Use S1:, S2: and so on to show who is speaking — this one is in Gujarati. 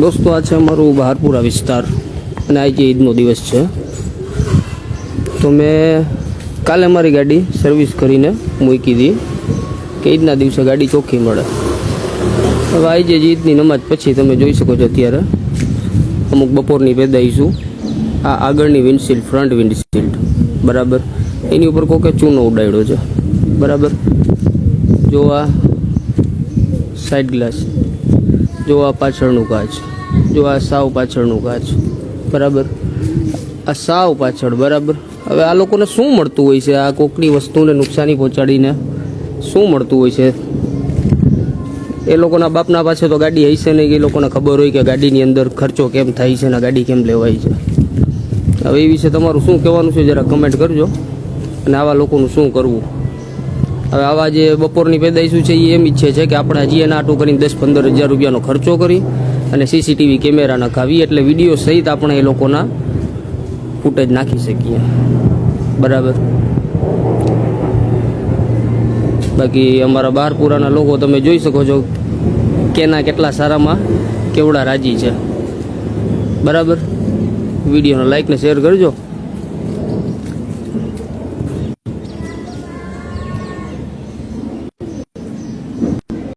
S1: દોસ્તો, આ છે અમારું બહારપુરા વિસ્તાર અને આજે ઈદનો દિવસ છે. તો મેં કાલે મારી ગાડી સર્વિસ કરીને મૂકી હતી કે ઈદના દિવસે ગાડી ચોખ્ખી મળે. હવે આજે ઈદની નમાજ પછી તમે જોઈ શકો છો અત્યારે, અમુક બપોરની પેદાઈશું આ આગળની વિન્ડશીલ્ડ ફ્રન્ટ વિન્ડશીલ્ડ બરાબર? એની ઉપર કોકે ચૂનો ઉડાડ્યો છે, બરાબર? જો આ સાઈડ ગ્લાસ જો આ પાછળનું કાચ જો આ સાવ પાછળનું કાચ બરાબર? આ સાવ પાછળ, બરાબર? હવે આ લોકોને શું મળતું હોય છે? આ કોકની વસ્તુને નુકસાની પહોંચાડીને શું મળતું હોય છે? એ લોકોના બાપના પાસે તો ગાડી હશે નહીં કે એ લોકોને ખબર હોય કે ગાડીની અંદર ખર્ચો કેમ થાય છે ને ગાડી કેમ લેવાય છે. હવે એ વિશે તમારું શું કહેવાનું છે? જરા કમેન્ટ કરજો. અને આવા લોકોનું શું કરવું? હવે આવા જે બપોરની પેદાઈશું છે એ એમ ઈચ્છે છે કે આપણે હજી એના આટું કરીને દસ પંદર હજાર રૂપિયાનો ખર્ચો કરી અને સીસીટીવી કેમેરા નખાવી એટલે વીડિયો સહિત આપણે એ લોકોના ફૂટેજ નાખી શકીએ. બરાબર? બાકી અમારા બહારપુરાના લોકો તમે જોઈ શકો છો કેના કેટલા સારામાં કેવડા રાજી છે. બરાબર? વિડીયોને લાઈકને શેર કરજો.